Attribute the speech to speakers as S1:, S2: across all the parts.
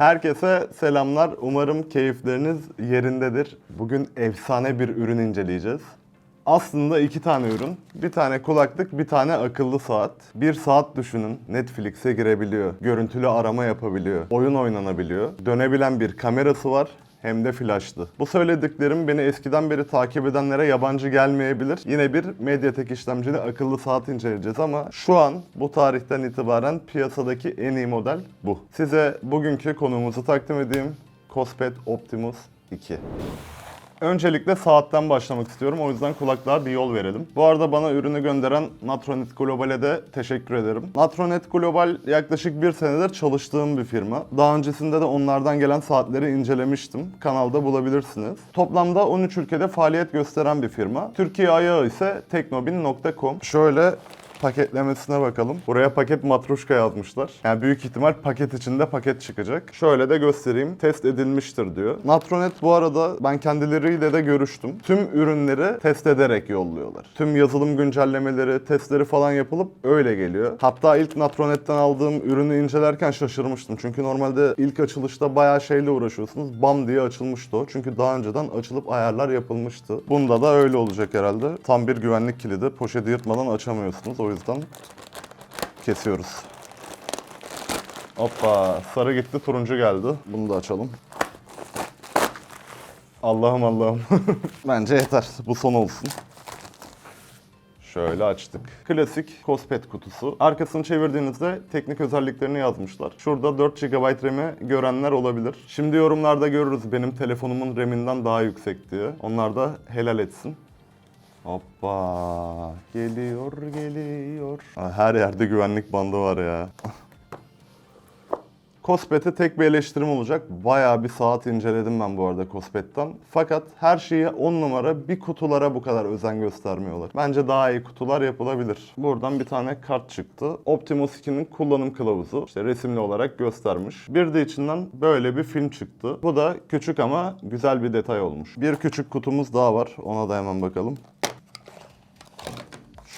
S1: Herkese selamlar. Umarım keyifleriniz yerindedir. Bugün efsane bir ürün inceleyeceğiz. Aslında iki tane ürün. Bir tane kulaklık, bir tane akıllı saat. Bir saat düşünün. Netflix'e girebiliyor. Görüntülü arama yapabiliyor. Oyun oynanabiliyor. Dönebilen bir kamerası var. Hem de flaşlı. Bu söylediklerim beni eskiden beri takip edenlere yabancı gelmeyebilir. Yine bir Mediatek işlemcili akıllı saat inceleyeceğiz ama şu an bu tarihten itibaren piyasadaki en iyi model bu. Size bugünkü konuğumuzu takdim edeyim. Cospet Optimus 2. Öncelikle saatten başlamak istiyorum. O yüzden kulaklığa bir yol verelim. Bu arada bana ürünü gönderen Natronet Global'e de teşekkür ederim. Natronet Global yaklaşık bir senedir çalıştığım bir firma. Daha öncesinde de onlardan gelen saatleri incelemiştim. Kanalda bulabilirsiniz. Toplamda 13 ülkede faaliyet gösteren bir firma. Türkiye ayağı ise teknobin.com. Şöyle paketlemesine bakalım. Buraya paket matruşka yazmışlar. Yani büyük ihtimal paket içinde paket çıkacak. Şöyle de göstereyim. Test edilmiştir diyor. Natronet bu arada ben kendileriyle de görüştüm. Tüm ürünleri test ederek yolluyorlar. Tüm yazılım güncellemeleri, testleri falan yapılıp öyle geliyor. Hatta ilk Natronet'ten aldığım ürünü incelerken şaşırmıştım. Çünkü normalde ilk açılışta bayağı şeyle uğraşıyorsunuz. Bam diye açılmıştı o. Çünkü daha önceden açılıp ayarlar yapılmıştı. Bunda da öyle olacak herhalde. Tam bir güvenlik kilidi. Poşeti yırtmadan açamıyorsunuz. O yüzden kesiyoruz. Hoppa sarı gitti turuncu geldi. Bunu da açalım. Allah'ım Allah'ım. Bence yeter. Bu son olsun. Şöyle açtık. Klasik Cospet kutusu. Arkasını çevirdiğinizde teknik özelliklerini yazmışlar. Şurada 4 GB RAM'i görenler olabilir. Şimdi yorumlarda görürüz benim telefonumun RAM'inden daha yüksek diye. Onlar da helal etsin. Hoppa. Geliyor, geliyor. Her yerde güvenlik bandı var ya. Cospet'e tek bir eleştirim olacak. Bayağı bir saat inceledim ben bu arada Cospet'ten. Fakat her şeyi 10 numara bir kutulara bu kadar özen göstermiyorlar. Bence daha iyi kutular yapılabilir. Buradan bir tane kart çıktı. Optimus 2'nin kullanım kılavuzu. İşte resimli olarak göstermiş. Bir de içinden böyle bir film çıktı. Bu da küçük ama güzel bir detay olmuş. Bir küçük kutumuz daha var. Ona da hemen bakalım.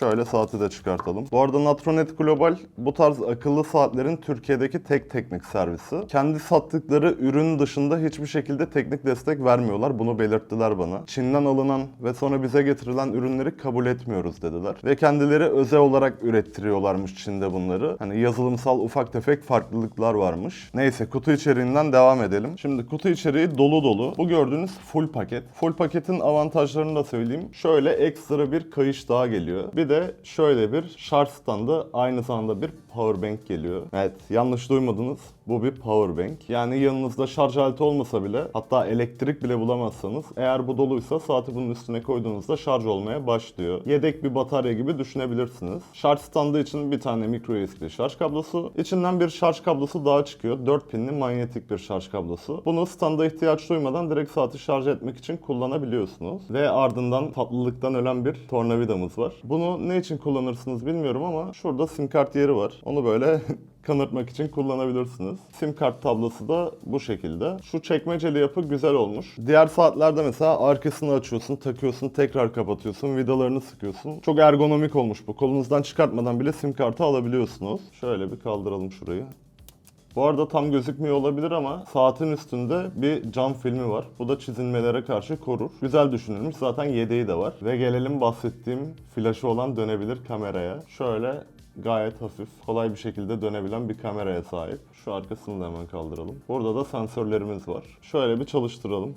S1: Şöyle saati de çıkartalım. Bu arada Natronet Global bu tarz akıllı saatlerin Türkiye'deki tek teknik servisi. Kendi sattıkları ürün dışında hiçbir şekilde teknik destek vermiyorlar. Bunu belirttiler bana. Çin'den alınan ve sonra bize getirilen ürünleri kabul etmiyoruz dediler. Ve kendileri özel olarak ürettiriyorlarmış Çin'de bunları. Hani yazılımsal ufak tefek farklılıklar varmış. Neyse kutu içeriğinden devam edelim. Şimdi kutu içeriği dolu dolu. Bu gördüğünüz full paket. Full paketin avantajlarını da söyleyeyim. Şöyle ekstra bir kayış daha geliyor. Bir de şöyle bir şarj standı aynı zamanda bir power bank geliyor. Evet yanlış duymadınız. Bu bir power bank. Yani yanınızda şarj aleti olmasa bile hatta elektrik bile bulamazsanız eğer bu doluysa saati bunun üstüne koyduğunuzda şarj olmaya başlıyor. Yedek bir batarya gibi düşünebilirsiniz. Şarj standı için bir tane micro USB şarj kablosu. İçinden bir şarj kablosu daha çıkıyor. 4 pinli manyetik bir şarj kablosu. Bunu standa ihtiyaç duymadan direkt saati şarj etmek için kullanabiliyorsunuz. Ve ardından tatlılıktan ölen bir tornavidamız var. Bunu ne için kullanırsınız bilmiyorum ama şurada sim kart yeri var. Onu böyle kanırtmak için kullanabilirsiniz. Sim kart tablosu da bu şekilde. Şu çekmeceli yapı güzel olmuş. Diğer saatlerde mesela arkasını açıyorsun, takıyorsun, tekrar kapatıyorsun, vidalarını sıkıyorsun. Çok ergonomik olmuş bu. Kolunuzdan çıkartmadan bile sim kartı alabiliyorsunuz. Şöyle bir kaldıralım şurayı. Bu arada tam gözükmüyor olabilir ama saatin üstünde bir cam filmi var. Bu da çizilmelere karşı korur. Güzel düşünülmüş. Zaten yedeği de var. Ve gelelim bahsettiğim flaşı olan dönebilir kameraya. Şöyle gayet hafif, kolay bir şekilde dönebilen bir kameraya sahip. Şu arkasını da hemen kaldıralım. Burada da sensörlerimiz var. Şöyle bir çalıştıralım.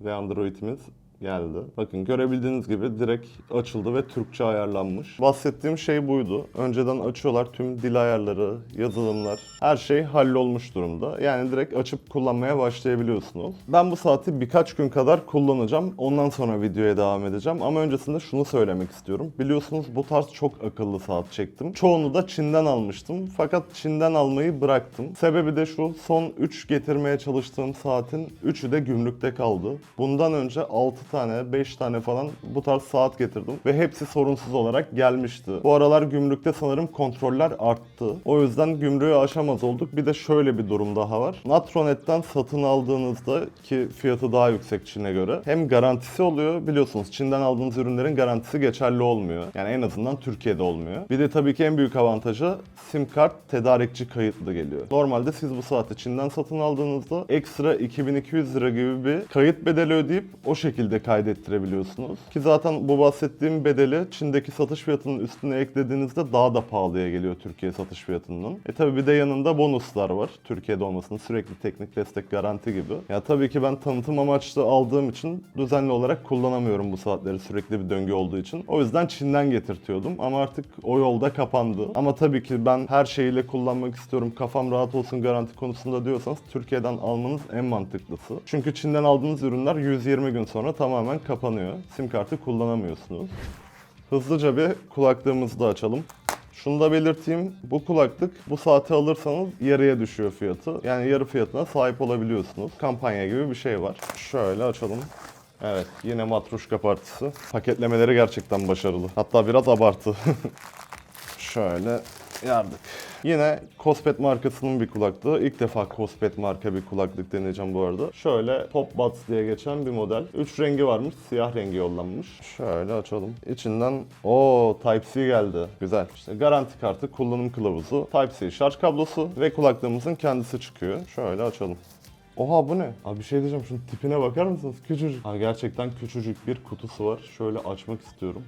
S1: Ve Android'imiz geldi. Bakın görebildiğiniz gibi direkt açıldı ve Türkçe ayarlanmış. Bahsettiğim şey buydu. Önceden açıyorlar tüm dil ayarları, yazılımlar, her şey hallolmuş durumda. Yani direkt açıp kullanmaya başlayabiliyorsunuz. Ben bu saati birkaç gün kadar kullanacağım. Ondan sonra videoya devam edeceğim. Ama öncesinde şunu söylemek istiyorum. Biliyorsunuz bu tarz çok akıllı saat çektim. Çoğunu da Çin'den almıştım. Fakat Çin'den almayı bıraktım. Sebebi de şu. Son 3 getirmeye çalıştığım saatin 3'ü de gümrükte kaldı. Bundan önce 6 6 tane, 5 tane falan bu tarz saat getirdim. Ve hepsi sorunsuz olarak gelmişti. Bu aralar gümrükte sanırım kontroller arttı. O yüzden gümrüğü aşamaz olduk. Bir de şöyle bir durum daha var. Natronet'ten satın aldığınızda ki fiyatı daha yüksek Çin'e göre hem garantisi oluyor biliyorsunuz Çin'den aldığınız ürünlerin garantisi geçerli olmuyor. Yani en azından Türkiye'de olmuyor. Bir de tabii ki en büyük avantajı sim kart tedarikçi kayıtlı geliyor. Normalde siz bu saati Çin'den satın aldığınızda ekstra 2200 lira gibi bir kayıt bedeli ödeyip o şekilde kaydettirebiliyorsunuz. Ki zaten bu bahsettiğim bedeli Çin'deki satış fiyatının üstüne eklediğinizde daha da pahalıya geliyor Türkiye satış fiyatından. E tabii bir de yanında bonuslar var. Türkiye'de olmasının sürekli teknik destek garanti gibi. Ya tabii ki ben tanıtım amaçlı aldığım için düzenli olarak kullanamıyorum bu saatleri sürekli bir döngü olduğu için. O yüzden Çin'den getirtiyordum ama artık o yolda kapandı. Ama tabii ki ben her şeyiyle kullanmak istiyorum, kafam rahat olsun garanti konusunda diyorsanız Türkiye'den almanız en mantıklısı. Çünkü Çin'den aldığınız ürünler 120 gün sonra tamamen kapanıyor. Sim kartı kullanamıyorsunuz. Hızlıca bir kulaklığımızı da açalım. Şunu da belirteyim. Bu kulaklık bu saati alırsanız yarıya düşüyor fiyatı. Yani yarı fiyatına sahip olabiliyorsunuz. Kampanya gibi bir şey var. Şöyle açalım. Evet yine matruşka partisi. Paketlemeleri gerçekten başarılı. Hatta biraz abartı. Şöyle yardık. Yine Kospet markasının bir kulaklığı. İlk defa Kospet marka bir kulaklık deneyeceğim bu arada. Şöyle Pop Buds diye geçen bir model. 3 rengi varmış. Siyah rengi yollanmış. Şöyle açalım. İçinden o Type-C geldi. Güzel. İşte garanti kartı, kullanım kılavuzu, Type-C şarj kablosu ve kulaklığımızın kendisi çıkıyor. Şöyle açalım. Oha bu ne? Abi bir şey diyeceğim şunun tipine bakar mısınız? Küçücük. Ha, gerçekten küçücük bir kutusu var. Şöyle açmak istiyorum.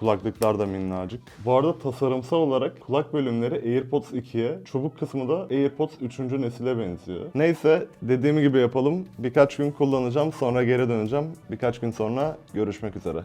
S1: Kulaklıklar da minnacık. Bu arada tasarımsal olarak kulak bölümleri AirPods 2'ye, çubuk kısmı da AirPods 3. nesile benziyor. Neyse dediğim gibi yapalım. Birkaç gün kullanacağım sonra geri döneceğim. Birkaç gün sonra görüşmek üzere.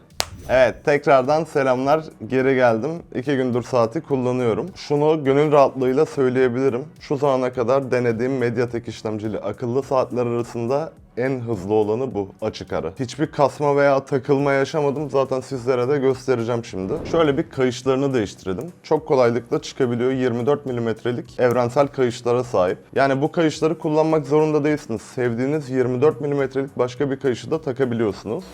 S1: Evet tekrardan selamlar. Geri geldim. İki gündür saati kullanıyorum. Şunu gönül rahatlığıyla söyleyebilirim. Şu zamana kadar denediğim Mediatek işlemcili akıllı saatler arasında en hızlı olanı bu açık ara. Hiçbir kasma veya takılma yaşamadım. Zaten sizlere de göstereceğim şimdi. Şöyle bir kayışlarını değiştirelim. Çok kolaylıkla çıkabiliyor. 24 milimetrelik evrensel kayışlara sahip. Yani bu kayışları kullanmak zorunda değilsiniz. Sevdiğiniz 24 milimetrelik başka bir kayışı da takabiliyorsunuz.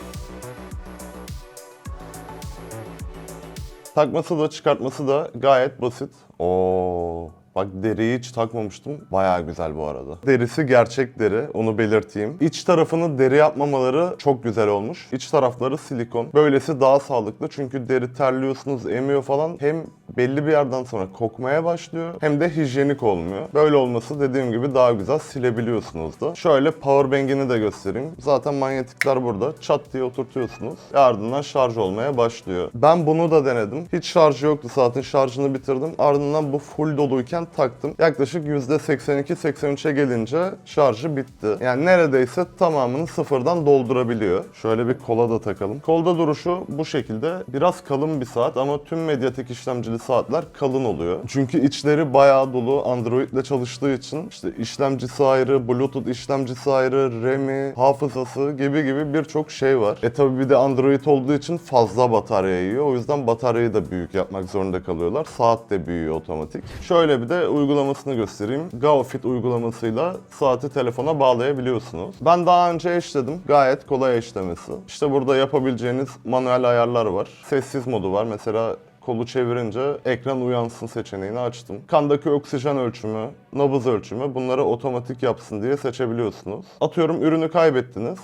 S1: Takması da çıkartması da gayet basit. Oo. Bak deriyi hiç takmamıştım. Bayağı güzel bu arada. Derisi gerçek deri. Onu belirteyim. İç tarafını deri yapmamaları çok güzel olmuş. İç tarafları silikon. Böylesi daha sağlıklı. Çünkü deri terliyorsunuz, emiyor falan. Hem belli bir yerden sonra kokmaya başlıyor. Hem de hijyenik olmuyor. Böyle olması dediğim gibi daha güzel silebiliyorsunuz da. Şöyle powerbank'ini de göstereyim. Zaten manyetikler burada. Çat diye oturtuyorsunuz. Ardından şarj olmaya başlıyor. Ben bunu da denedim. Hiç şarjı yoktu saatin şarjını bitirdim. Ardından bu full doluyken taktım. Yaklaşık %82-83'e gelince şarjı bitti. Yani neredeyse tamamını sıfırdan doldurabiliyor. Şöyle bir kola da takalım. Kolda duruşu bu şekilde. Biraz kalın bir saat ama tüm Mediatek işlemcili saatler kalın oluyor. Çünkü içleri bayağı dolu Android ile çalıştığı için işte işlemcisi ayrı, Bluetooth işlemcisi ayrı, RAM'i, hafızası gibi gibi birçok şey var. E tabi bir de Android olduğu için fazla batarya yiyor. O yüzden bataryayı da büyük yapmak zorunda kalıyorlar. Saat de büyüyor otomatik. Şöyle bir de uygulamasını göstereyim. GaoFit uygulamasıyla saati telefona bağlayabiliyorsunuz. Ben daha önce eşledim. Gayet kolay eşlemesi. İşte burada yapabileceğiniz manuel ayarlar var. Sessiz modu var. Mesela kolu çevirince ekran uyansın seçeneğini açtım. Kandaki oksijen ölçümü, nabız ölçümü bunları otomatik yapsın diye seçebiliyorsunuz. Atıyorum ürünü kaybettiniz.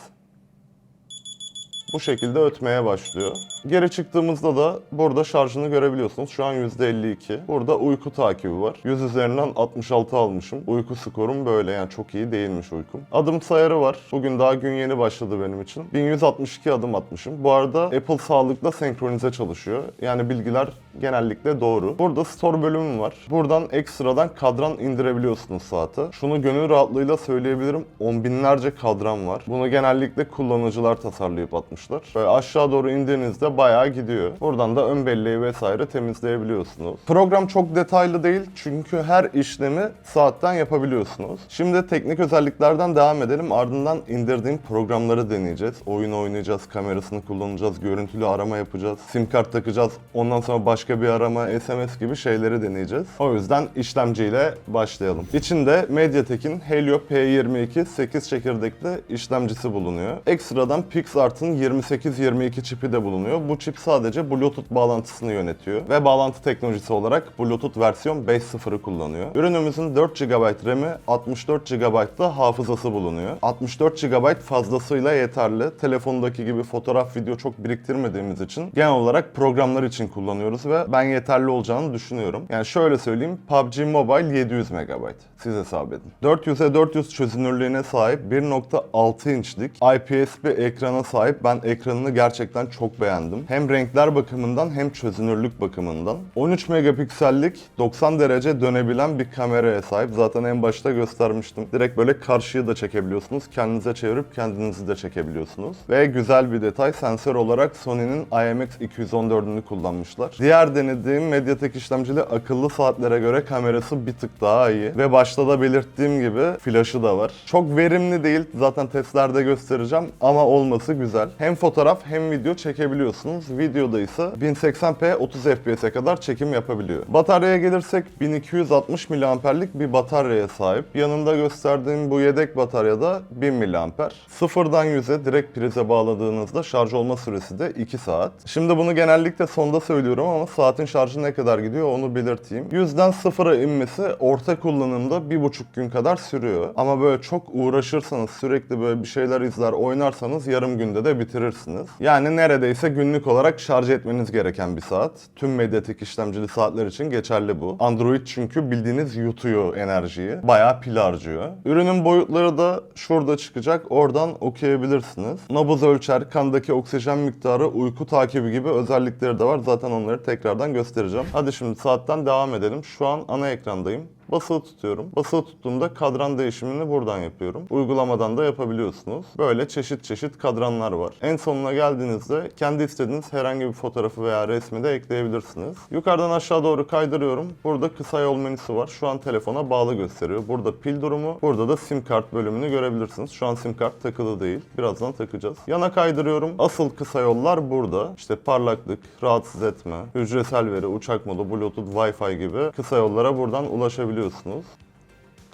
S1: Bu şekilde ötmeye başlıyor. Geri çıktığımızda da burada şarjını görebiliyorsunuz. Şu an %52. Burada uyku takibi var. 100 üzerinden 66 almışım. Uyku skorum böyle yani çok iyi değilmiş uykum. Adım sayarı var. Bugün daha gün yeni başladı benim için. 1162 adım atmışım. Bu arada Apple sağlıkla senkronize çalışıyor. Yani bilgiler genellikle doğru. Burada store bölümü var. Buradan ekstradan kadran indirebiliyorsunuz saate. Şunu gönül rahatlığıyla söyleyebilirim. On binlerce kadran var. Bunu genellikle kullanıcılar tasarlayıp atmışlar. Yapmışlar. Böyle aşağı doğru indiğinizde bayağı gidiyor. Buradan da ön belleği vesaire temizleyebiliyorsunuz. Program çok detaylı değil çünkü her işlemi saatten yapabiliyorsunuz. Şimdi teknik özelliklerden devam edelim. Ardından indirdiğim programları deneyeceğiz. Oyun oynayacağız, kamerasını kullanacağız, görüntülü arama yapacağız, sim kart takacağız. Ondan sonra başka bir arama, SMS gibi şeyleri deneyeceğiz. O yüzden işlemciyle başlayalım. İçinde MediaTek'in Helio P22 8 çekirdekli işlemcisi bulunuyor. Ekstradan PixArt'ın 2822 çipi de bulunuyor. Bu çip sadece Bluetooth bağlantısını yönetiyor ve bağlantı teknolojisi olarak Bluetooth versiyon 5.0'ı kullanıyor. Ürünümüzün 4 GB RAM'i, 64 GB da hafızası bulunuyor. 64 GB fazlasıyla yeterli. Telefondaki gibi fotoğraf, video çok biriktirmediğimiz için genel olarak programlar için kullanıyoruz ve ben yeterli olacağını düşünüyorum. Yani şöyle söyleyeyim, PUBG Mobile 700 MB. Siz hesap edin. 400'e 400 çözünürlüğüne sahip 1.6 inçlik IPS bir ekrana sahip. Ben ekranını gerçekten çok beğendim. Hem renkler bakımından hem çözünürlük bakımından. 13 megapiksellik 90 derece dönebilen bir kameraya sahip. Zaten en başta göstermiştim. Direkt böyle karşıyı da çekebiliyorsunuz. Kendinize çevirip kendinizi de çekebiliyorsunuz. Ve güzel bir detay sensör olarak Sony'nin IMX214'ünü kullanmışlar. Diğer denediğim Mediatek işlemcili akıllı saatlere göre kamerası bir tık daha iyi. Ve başta da belirttiğim gibi flaşı da var. Çok verimli değil. Zaten testlerde göstereceğim ama olması güzel. Hem fotoğraf hem video çekebiliyorsunuz. Videoda ise 1080p 30 fps'e kadar çekim yapabiliyor. Bataryaya gelirsek 1260 mAh'lik bir bataryaya sahip. Yanında gösterdiğim bu yedek bataryada 1000 mAh. Sıfırdan 100'e direkt prize bağladığınızda şarj olma süresi de 2 saat. Şimdi bunu genellikle sonda söylüyorum ama saatin şarjı ne kadar gidiyor onu belirteyim. 100'den sıfıra inmesi orta kullanımda 1,5 gün kadar sürüyor. Ama böyle çok uğraşırsanız sürekli böyle bir şeyler izler oynarsanız yarım günde de bitirirsiniz. Yani neredeyse günlük olarak şarj etmeniz gereken bir saat. Tüm medyatik işlemcili saatler için geçerli bu. Android çünkü bildiğiniz yutuyor enerjiyi. Bayağı pil harcıyor. Ürünün boyutları da şurada çıkacak. Oradan okuyabilirsiniz. Nabız ölçer, kandaki oksijen miktarı, uyku takibi gibi özellikleri de var. Zaten onları tekrardan göstereceğim. Hadi şimdi saatten devam edelim. Şu an ana ekrandayım. Basılı tutuyorum. Basılı tuttuğumda kadran değişimini buradan yapıyorum. Uygulamadan da yapabiliyorsunuz. Böyle çeşit çeşit kadranlar var. En sonuna geldiğinizde kendi istediğiniz herhangi bir fotoğrafı veya resmi de ekleyebilirsiniz. Yukarıdan aşağı doğru kaydırıyorum. Burada kısa yol menüsü var. Şu an telefona bağlı gösteriyor. Burada pil durumu, burada da sim kart bölümünü görebilirsiniz. Şu an sim kart takılı değil. Birazdan takacağız. Yana kaydırıyorum. Asıl kısa yollar burada. İşte parlaklık, rahatsız etme, hücresel veri, uçak modu, bluetooth, wifi gibi kısa yollara buradan ulaşabiliyorsunuz.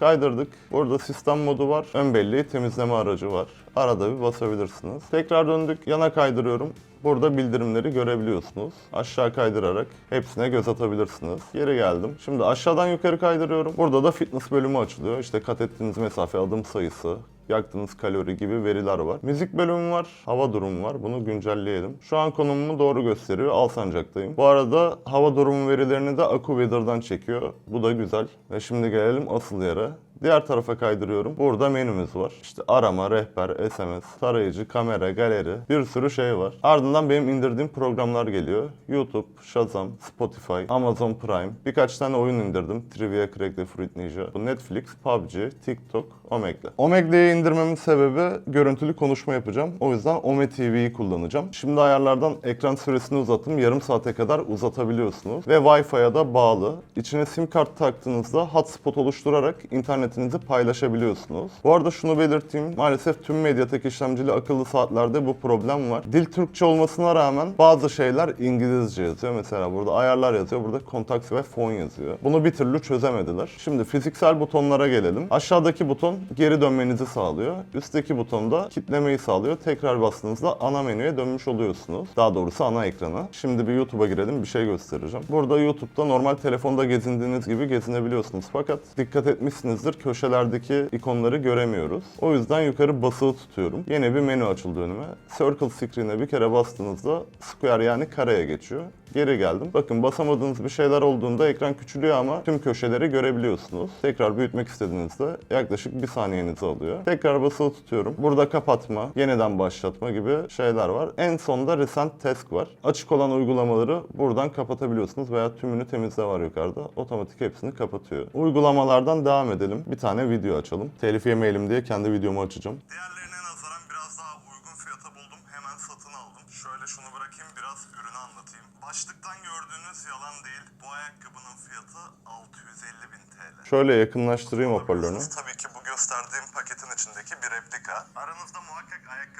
S1: Kaydırdık. Burada sistem modu var. Ön belleği temizleme aracı var. Arada bir basabilirsiniz. Tekrar döndük. Yana kaydırıyorum. Burada bildirimleri görebiliyorsunuz. Aşağı kaydırarak hepsine göz atabilirsiniz. Geri geldim. Şimdi aşağıdan yukarı kaydırıyorum. Burada da fitness bölümü açılıyor. İşte kat ettiğiniz mesafe, adım sayısı, yaktığınız kalori gibi veriler var. Müzik bölümü var, hava durumu var. Bunu güncelleyelim. Şu an konumumu doğru gösteriyor. Alsancak'tayım. Bu arada hava durumu verilerini de AccuWeather'dan çekiyor. Bu da güzel. Ve şimdi gelelim asıl yere. Diğer tarafa kaydırıyorum. Burada menümüz var. İşte arama, rehber, SMS, tarayıcı, kamera, galeri bir sürü şey var. Ardından benim indirdiğim programlar geliyor. YouTube, Shazam, Spotify, Amazon Prime. Birkaç tane oyun indirdim. Trivia, Crack'le Fruit Ninja. Netflix, PUBG, TikTok, Omegle. Omegle'yi indirmemin sebebi görüntülü konuşma yapacağım. O yüzden Ome TV'yi kullanacağım. Şimdi ayarlardan ekran süresini uzattım. Yarım saate kadar uzatabiliyorsunuz. Ve Wi-Fi'ye da bağlı. İçine sim kart taktığınızda hotspot oluşturarak internetinizi paylaşabiliyorsunuz. Bu arada şunu belirteyim. Maalesef tüm Mediatek işlemcili akıllı saatlerde bu problem var. Dil Türkçe olmasına rağmen bazı şeyler İngilizce yazıyor. Mesela burada ayarlar yazıyor. Burada contacts ve phone yazıyor. Bunu bir türlü çözemediler. Şimdi fiziksel butonlara gelelim. Aşağıdaki buton geri dönmenizi sağlıyor. Üstteki buton da kitlemeyi sağlıyor. Tekrar bastığınızda ana menüye dönmüş oluyorsunuz. Daha doğrusu ana ekrana. Şimdi bir YouTube'a girelim bir şey göstereceğim. Burada YouTube'da normal telefonda gezindiğiniz gibi gezinebiliyorsunuz. Fakat dikkat etmişsinizdir köşelerdeki ikonları göremiyoruz. O yüzden yukarı basılı tutuyorum. Yeni bir menü açıldı önüme. Circle Screen'e bir kere bastığınızda Square yani kareye geçiyor. Geri geldim. Bakın basamadığınız bir şeyler olduğunda ekran küçülüyor ama tüm köşeleri görebiliyorsunuz. Tekrar büyütmek istediğinizde yaklaşık bir saniyenizi alıyor. Tekrar basılı tutuyorum. Burada kapatma, yeniden başlatma gibi şeyler var. En sonda Recent Task var. Açık olan uygulamaları buradan kapatabiliyorsunuz veya tümünü temizle var yukarıda. Otomatik hepsini kapatıyor. Uygulamalardan devam edelim. Bir tane video açalım. Telif yemeyelim diye kendi videomu açacağım.
S2: Diğerlerine nazaran biraz daha uygun fiyata buldum. Hemen satın aldım.
S1: Başlıktan yalan değil. Bu ayakkabının fiyatı 650 bin TL. Şöyle yakınlaştırayım hoparlörünü. Tabii ki bu gösterdiğim paketin içindeki bir replika. Aranızda muhakkak ayakkabıyı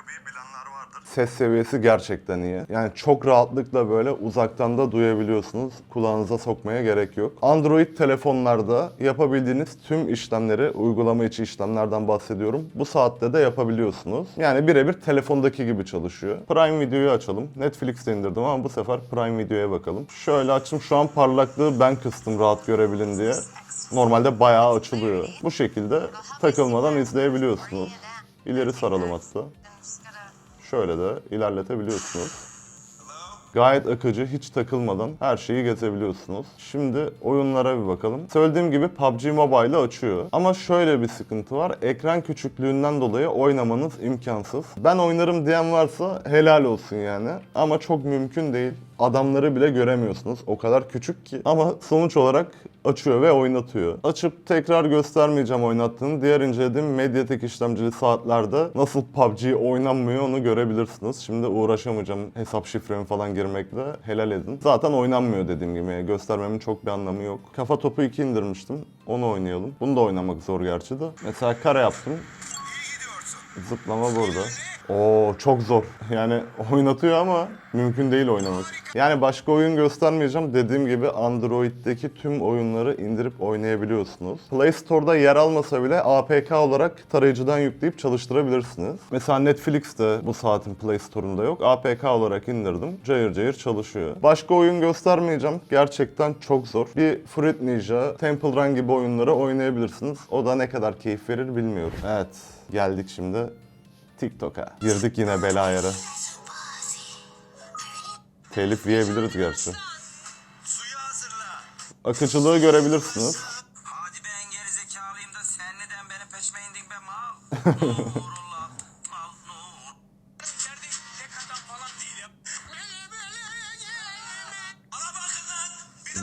S1: bilenler vardır. Ses seviyesi gerçekten iyi. Yani çok rahatlıkla böyle uzaktan da duyabiliyorsunuz. Kulağınıza sokmaya gerek yok. Android telefonlarda yapabildiğiniz tüm işlemleri, uygulama içi işlemlerden bahsediyorum. Bu saatte de yapabiliyorsunuz. Yani birebir telefondaki gibi çalışıyor. Prime Video'yu açalım. Netflix'te indirdim ama bu sefer Prime Video'ya bakalım. Şöyle açtım. Şu an parlaklığı ben kıstım rahat görebilin diye. Normalde bayağı açılıyor. Bu şekilde takılmadan izleyebiliyorsunuz. İleri saralım hatta. Şöyle de ilerletebiliyorsunuz. Gayet akıcı, hiç takılmadan her şeyi gezebiliyorsunuz. Şimdi oyunlara bir bakalım. Söylediğim gibi PUBG Mobile'ı açıyor. Ama şöyle bir sıkıntı var. Ekran küçüklüğünden dolayı oynamanız imkansız. Ben oynarım diyen varsa helal olsun yani. Ama çok mümkün değil. Adamları bile göremiyorsunuz. O kadar küçük ki. Ama sonuç olarak açıyor ve oynatıyor. Açıp tekrar göstermeyeceğim oynattığını. Diğer incelediğim Mediatek işlemcili saatlerde nasıl PUBG oynanmıyor onu görebilirsiniz. Şimdi uğraşamayacağım hesap şifremi falan girmekle. Helal edin. Zaten oynanmıyor dediğim gibi. Göstermemin çok bir anlamı yok. Kafa topu 2 indirmiştim. Onu oynayalım. Bunu da oynamak zor gerçi de. Mesela kare yaptım. Zıplama burada. Oo çok zor. Yani oynatıyor ama mümkün değil oynamak. Yani başka oyun göstermeyeceğim. Dediğim gibi Android'deki tüm oyunları indirip oynayabiliyorsunuz. Play Store'da yer almasa bile APK olarak tarayıcıdan yükleyip çalıştırabilirsiniz. Mesela Netflix'te bu saatin Play Store'unda yok. APK olarak indirdim. Cayır cayır çalışıyor. Başka oyun göstermeyeceğim. Gerçekten çok zor. Bir Fruit Ninja, Temple Run gibi oyunları oynayabilirsiniz. O da ne kadar keyif verir bilmiyorum. Evet, geldik şimdi TikTok'a. Girdik yine bela yere. Telif yiyebiliriz gerçi. Akıcılığı görebilirsiniz.
S2: Hadi ben geri zekalıyım da sen neden beni peşme indin be mal?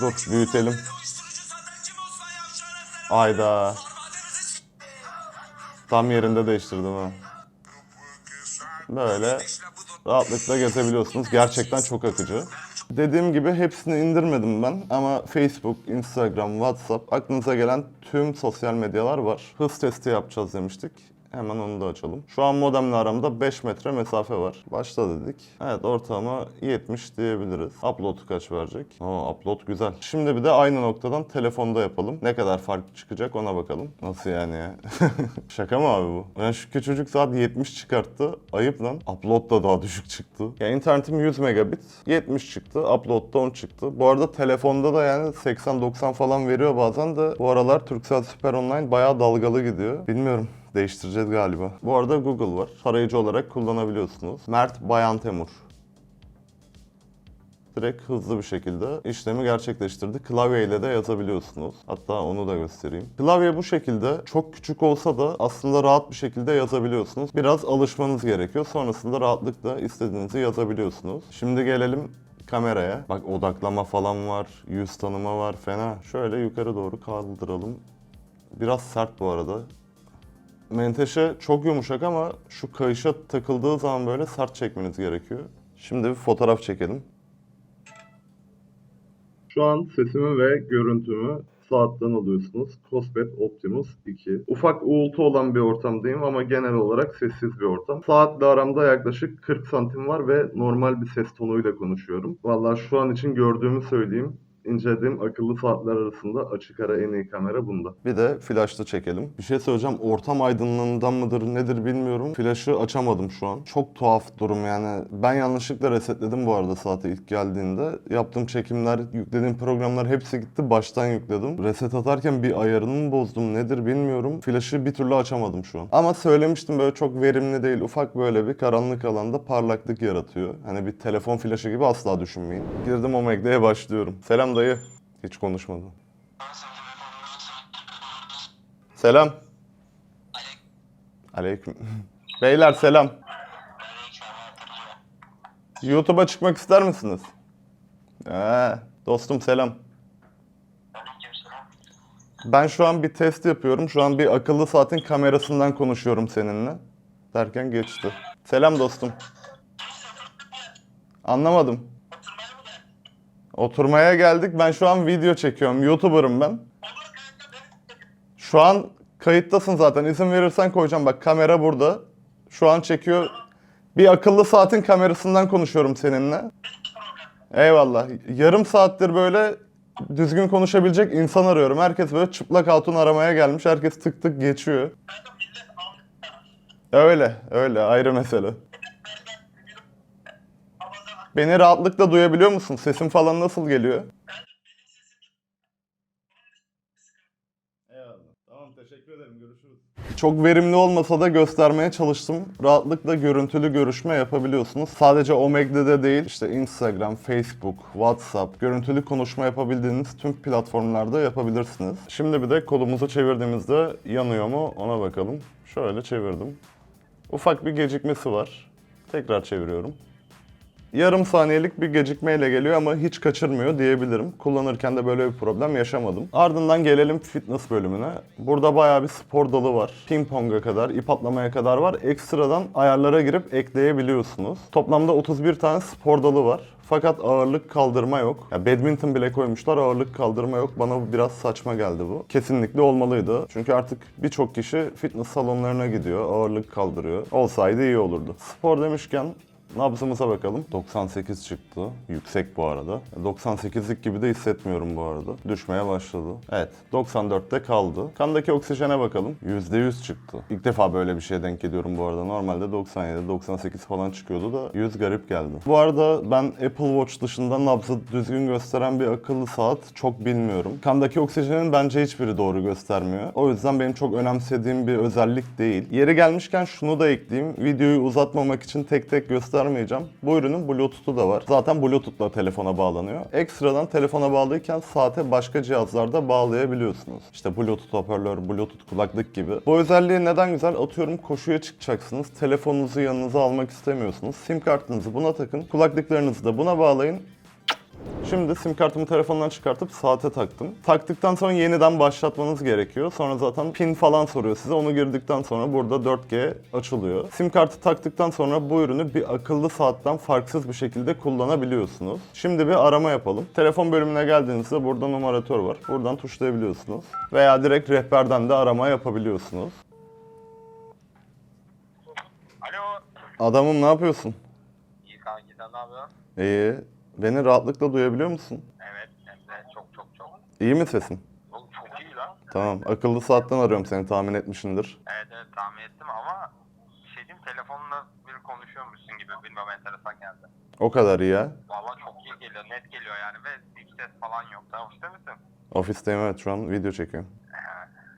S1: Dur büyütelim. Ayda. Tam yerinde değiştirdim ha. Böyle rahatlıkla gezebiliyorsunuz. Gerçekten çok akıcı. Dediğim gibi hepsini indirmedim ben ama Facebook, Instagram, WhatsApp aklınıza gelen tüm sosyal medyalar var. Hız testi yapacağız demiştik. Hemen onu da açalım. Şu an modemle aramda 5 metre mesafe var. Başla dedik. Evet ortalama 70 diyebiliriz. Upload kaç verecek? Oo upload güzel. Şimdi bir de aynı noktadan telefonda yapalım. Ne kadar fark çıkacak ona bakalım. Nasıl yani ya? Şaka mı abi bu? Yani şu küçücük saat 70 çıkarttı. Ayıp lan. Upload da daha düşük çıktı. Ya internetim 100 megabit. 70 çıktı. Upload'da 10 çıktı. Bu arada telefonda da yani 80-90 falan veriyor bazen de. Bu aralar Turkcell Super Online bayağı dalgalı gidiyor. Bilmiyorum. Değiştireceğiz galiba. Bu arada Google var. Tarayıcı olarak kullanabiliyorsunuz. Mert Bayan Temur. Direkt hızlı bir şekilde işlemi gerçekleştirdi. Klavye ile de yazabiliyorsunuz. Hatta onu da göstereyim. Klavye bu şekilde çok küçük olsa da aslında rahat bir şekilde yazabiliyorsunuz. Biraz alışmanız gerekiyor. Sonrasında rahatlıkla istediğinizi yazabiliyorsunuz. Şimdi gelelim kameraya. Bak odaklama falan var, yüz tanıma var fena. Şöyle yukarı doğru kaldıralım. Biraz sert bu arada. Menteşe çok yumuşak ama şu kayışa takıldığı zaman böyle sert çekmeniz gerekiyor. Şimdi bir fotoğraf çekelim. Şu an sesimi ve görüntümü saatten alıyorsunuz. Cosbet Optimus 2. Ufak uğultu olan bir ortamdayım ama genel olarak sessiz bir ortam. Saatle aramda yaklaşık 40 santim var ve normal bir ses tonuyla konuşuyorum. Vallahi şu an için gördüğümü söyleyeyim. İncelediğim akıllı saatler arasında açık ara en iyi kamera bunda. Bir de flashlı çekelim. Bir şey söyleyeceğim. Ortam aydınlığından mıdır nedir bilmiyorum. Flaşı açamadım şu an. Çok tuhaf durum yani. Ben yanlışlıkla resetledim bu arada saati ilk geldiğinde. Yaptığım çekimler, yüklediğim programlar hepsi gitti. Baştan yükledim. Reset atarken bir ayarını mı bozdum nedir bilmiyorum. Flaşı bir türlü açamadım şu an. Ama söylemiştim böyle çok verimli değil. Ufak böyle bir karanlık alanda parlaklık yaratıyor. Hani bir telefon flaşı gibi asla düşünmeyin. Girdim Omegle'ye başlıyorum. Selam dayı. Hiç konuşmadı. Selam. Aleyküm. Beyler selam. YouTube'a çıkmak ister misiniz? Ee, dostum selam. Ben şu an bir test yapıyorum. Şu an bir akıllı saatin kamerasından konuşuyorum seninle. Derken geçti. Selam dostum. Anlamadım. Oturmaya geldik. Ben şu an video çekiyorum. YouTuber'ım ben. Şu an kayıttasın zaten. İzin verirsen koyacağım. Bak kamera burada. Şu an çekiyor. Bir akıllı saatin kamerasından konuşuyorum seninle. Eyvallah. Yarım saattir böyle düzgün konuşabilecek insan arıyorum. Herkes böyle çıplak hatun aramaya gelmiş. Herkes tık tık geçiyor. Öyle, öyle. Ayrı mesele. Beni rahatlıkla duyabiliyor musun? Sesim falan nasıl geliyor? Eyvallah. Tamam teşekkür ederim. Görüşürüz. Çok verimli olmasa da göstermeye çalıştım. Rahatlıkla görüntülü görüşme yapabiliyorsunuz. Sadece Omegle'de değil, işte Instagram, Facebook, WhatsApp, görüntülü konuşma yapabildiğiniz tüm platformlarda yapabilirsiniz. Şimdi bir de kolumuzu çevirdiğimizde yanıyor mu ona bakalım. Şöyle çevirdim. Ufak bir gecikmesi var. Tekrar çeviriyorum. Yarım saniyelik bir gecikmeyle geliyor ama hiç kaçırmıyor diyebilirim. Kullanırken de böyle bir problem yaşamadım. Ardından gelelim fitness bölümüne. Burada bayağı bir spor dalı var. Ping pong'a kadar, ip atlamaya kadar var. Ekstradan ayarlara girip ekleyebiliyorsunuz. Toplamda 31 tane spor dalı var. Fakat ağırlık kaldırma yok. Ya badminton bile koymuşlar, ağırlık kaldırma yok. Bana biraz saçma geldi bu. Kesinlikle olmalıydı. Çünkü artık birçok kişi fitness salonlarına gidiyor, ağırlık kaldırıyor. Olsaydı iyi olurdu. Spor demişken Nabzımıza bakalım. 98 çıktı. Yüksek bu arada. 98'lik gibi de hissetmiyorum bu arada. Düşmeye başladı. Evet. 94'te kaldı. Kandaki oksijene bakalım. %100 çıktı. İlk defa böyle bir şeye denk geliyorum bu arada. Normalde 97, 98 falan çıkıyordu da 100 garip geldi. Bu arada ben Apple Watch dışında nabzı düzgün gösteren bir akıllı saat çok bilmiyorum. Kandaki oksijenin bence hiçbiri doğru göstermiyor. O yüzden benim çok önemsediğim bir özellik değil. Yeri gelmişken şunu da ekleyeyim. Videoyu uzatmamak için tek tek göstermeyeceğim. Bu ürünün Bluetooth'u da var. Zaten Bluetooth'la telefona bağlanıyor. Ekstradan telefona bağlıyken saate başka cihazlarda bağlayabiliyorsunuz. İşte Bluetooth hoparlör, Bluetooth kulaklık gibi. Bu özelliği neden güzel? Atıyorum koşuya çıkacaksınız. Telefonunuzu yanınıza almak istemiyorsunuz. Sim kartınızı buna takın. Kulaklıklarınızı da buna bağlayın. Şimdi sim kartımı telefondan çıkartıp saate taktım. Taktıktan sonra yeniden başlatmanız gerekiyor. Sonra zaten pin falan soruyor size. Onu girdikten sonra burada 4G açılıyor. Sim kartı taktıktan sonra bu ürünü bir akıllı saatten farksız bir şekilde kullanabiliyorsunuz. Şimdi bir arama yapalım. Telefon bölümüne geldiğinizde burada numaratör var. Buradan tuşlayabiliyorsunuz. Veya direkt rehberden de arama yapabiliyorsunuz.
S2: Alo.
S1: Adamım ne yapıyorsun?
S2: İyi kanki sen ne yapıyorsun?
S1: İyi. Beni rahatlıkla duyabiliyor musun?
S2: Evet hem de çok çok çok.
S1: İyi mi sesin?
S2: Oğlum çok iyi lan.
S1: Tamam. Akıllı saatten arıyorum seni tahmin etmişsindir.
S2: Evet evet tahmin ettim ama şey diyeyim telefonla bir konuşuyormuşsun gibi bilmem enteresan geldi.
S1: O kadar iyi ya.
S2: Valla çok iyi geliyor net geliyor yani ve hiç ses falan yok. Sen ofiste misin?
S1: Ofisteyim evet şu an video çekiyorum.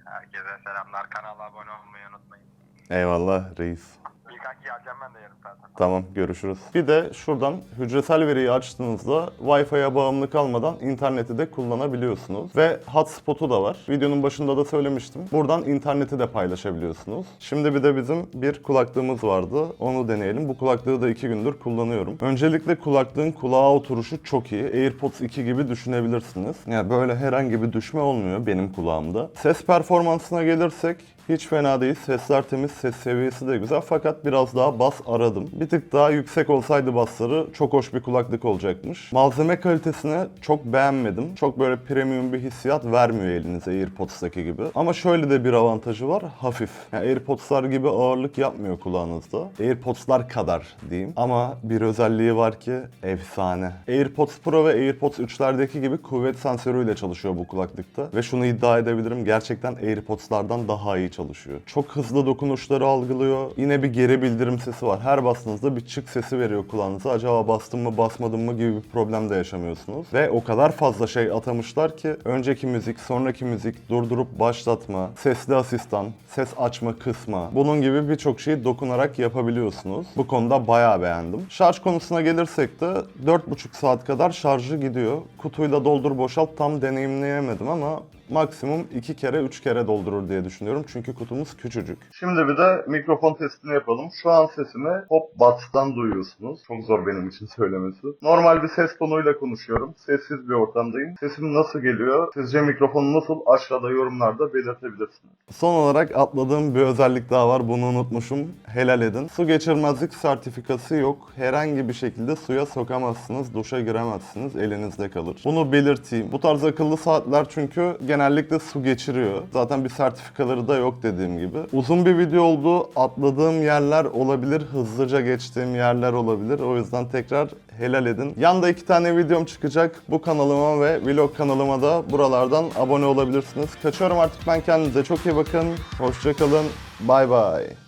S2: Herkese selamlar kanala abone olmayı unutmayın.
S1: Eyvallah reis.
S2: Kanki geleceğim ben de yarın zaten.
S1: Tamam görüşürüz. Bir de şuradan hücresel veriyi açtığınızda Wi-Fi'ye bağımlı kalmadan interneti de kullanabiliyorsunuz. Ve hotspot'u da var. Videonun başında da söylemiştim. Buradan interneti de paylaşabiliyorsunuz. Şimdi bir de bizim bir kulaklığımız vardı. Onu deneyelim. Bu kulaklığı da iki gündür kullanıyorum. Öncelikle kulaklığın kulağa oturuşu çok iyi. AirPods 2 gibi düşünebilirsiniz. Yani böyle herhangi bir düşme olmuyor benim kulağımda. Ses performansına gelirsek hiç fena değil. Sesler temiz, ses seviyesi de güzel. Fakat biraz daha bas aradım. Bir tık daha yüksek olsaydı basları çok hoş bir kulaklık olacakmış. Malzeme kalitesini çok beğenmedim. Çok böyle premium bir hissiyat vermiyor elinize AirPods'taki gibi. Ama şöyle de bir avantajı var. Hafif. Yani AirPods'lar gibi ağırlık yapmıyor kulağınızda. AirPods'lar kadar diyeyim. Ama bir özelliği var ki efsane. AirPods Pro ve AirPods 3'lerdeki gibi kuvvet sensörüyle çalışıyor bu kulaklıkta. Ve şunu iddia edebilirim. Gerçekten AirPods'lardan daha iyi çalışıyor. Çok hızlı dokunuşları algılıyor. Yine bir geri bildirim sesi var. Her bastığınızda bir çık sesi veriyor kulağınıza. Acaba bastım mı basmadım mı gibi bir problem de yaşamıyorsunuz. Ve o kadar fazla şey atamışlar ki önceki müzik, sonraki müzik, durdurup başlatma, sesli asistan, ses açma, kısma. Bunun gibi birçok şeyi dokunarak yapabiliyorsunuz. Bu konuda bayağı beğendim. Şarj konusuna gelirsek de 4,5 saat kadar şarjı gidiyor. Kutuyla doldur boşalt tam deneyimleyemedim ama maksimum 2 kere 3 kere doldurur diye düşünüyorum. Çünkü kutumuz küçücük. Şimdi bir de mikrofon testini yapalım. Şu an sesimi Hop Buds'tan duyuyorsunuz. Çok zor benim için söylemesi. Normal bir ses tonuyla konuşuyorum. Sessiz bir ortamdayım. Sesim nasıl geliyor? Sizce mikrofon nasıl? Aşağıda yorumlarda belirtebilirsiniz. Son olarak atladığım bir özellik daha var. Bunu unutmuşum. Helal edin. Su geçirmezlik sertifikası yok. Herhangi bir şekilde suya sokamazsınız. Duşa giremezsiniz. Elinizde kalır. Bunu belirteyim. Bu tarz akıllı saatler çünkü genellikle su geçiriyor. Zaten bir sertifikaları da yok dediğim gibi. Uzun bir video oldu. Atladığım yerler olabilir. Hızlıca geçtiğim yerler olabilir. O yüzden tekrar helal edin. Yanda iki tane videom çıkacak. Bu kanalıma ve vlog kanalıma da buralardan abone olabilirsiniz. Kaçıyorum artık ben kendinize. Çok iyi bakın. Hoşçakalın. Bay bay.